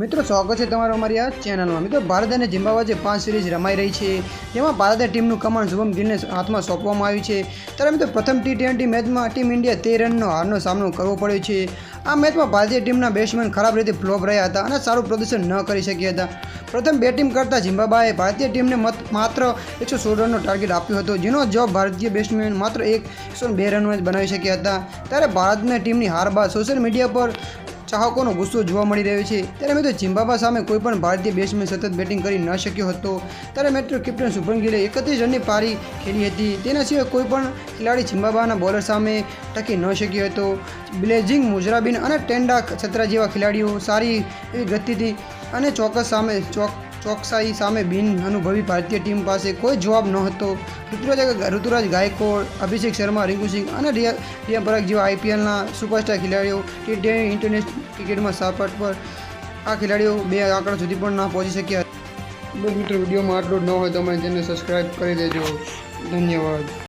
મિત્રો, સ્વાગત છે તમારું અમારી આ ચેનલમાં. મિત્રો, ભારત અને ઝિમ્બાબ્વે પાંચ સિરીઝ રમાઈ રહી છે જેમાં ભારતીય ટીમનું કમાન્ડ શુભમ ગિલને હાથમાં સોંપવામાં આવ્યું છે. ત્યારે મિત્રો, પ્રથમ ટી ટ્વેન્ટી મેચમાં ટીમ ઇન્ડિયા તેર રનનો હારનો સામનો કરવો પડ્યો છે. આ મેચમાં ભારતીય ટીમના બેટ્સમેન ખરાબ રીતે ફ્લોપ રહ્યા હતા અને સારું પ્રદર્શન ન કરી શક્યા હતા. પ્રથમ બેટિંગ કરતાં ઝિમ્બાબ્વેએ ભારતીય ટીમને માત્ર એકસો સોળ રનનો ટાર્ગેટ આપ્યો હતો, જેનો જવાબ ભારતીય બેટ્સમેન માત્ર એકસો બે રનમાં જ બનાવી શક્યા હતા. ત્યારે ભારતની ટીમની હાર બાદ સોશિયલ મીડિયા પર ચાહકોનો ગુસ્સો જોવા મળી રહ્યો છે. ત્યારે મિત્રો ઝિમ્બાબ્વે સામે કોઈ પણ ભારતીય બેટ્સમેન સતત બેટિંગ કરી ન શક્યો હતો. ત્યારે મિત્રો કેપ્ટન શુભમ ગિલે એકત્રીસ રનની પારી ખેલી હતી. તેના સિવાય કોઈ પણ ખેલાડી ઝિમ્બાબ્વેના બોલર સામે ટકી ન શક્યો હતો. બ્લેઝિંગ મુજરાબિન અને ટેન્ડા છત્રા જેવા ખેલાડીઓ સારી એવી ગતિથી અને ચોક્કસ સામે ચોક ચોકસાઈ સામે બિન અનુભવી ભારતીય ટીમ પાસે કોઈ જવાબ નહોતો. હતો ઋતુરાજ ઋતુરાજ ગાયકોડ અભિષેક શર્મા, રિંકુ સિંહ અને રિયા પરાગ જેવા આઈપીએલના સુપરસ્ટાર ખેલાડીઓ ટી ટ્વેન્ટી ઇન્ટરનેશનલ ક્રિકેટમાં સાપટ પર આ ખેલાડીઓ બે આંકડા સુધી પણ ના પહોંચી શક્યા. મિત્રો, વિડીયોમાં આટલું ન હોય તો અમારી તેને સબસ્ક્રાઈબ કરી દેજો. ધન્યવાદ.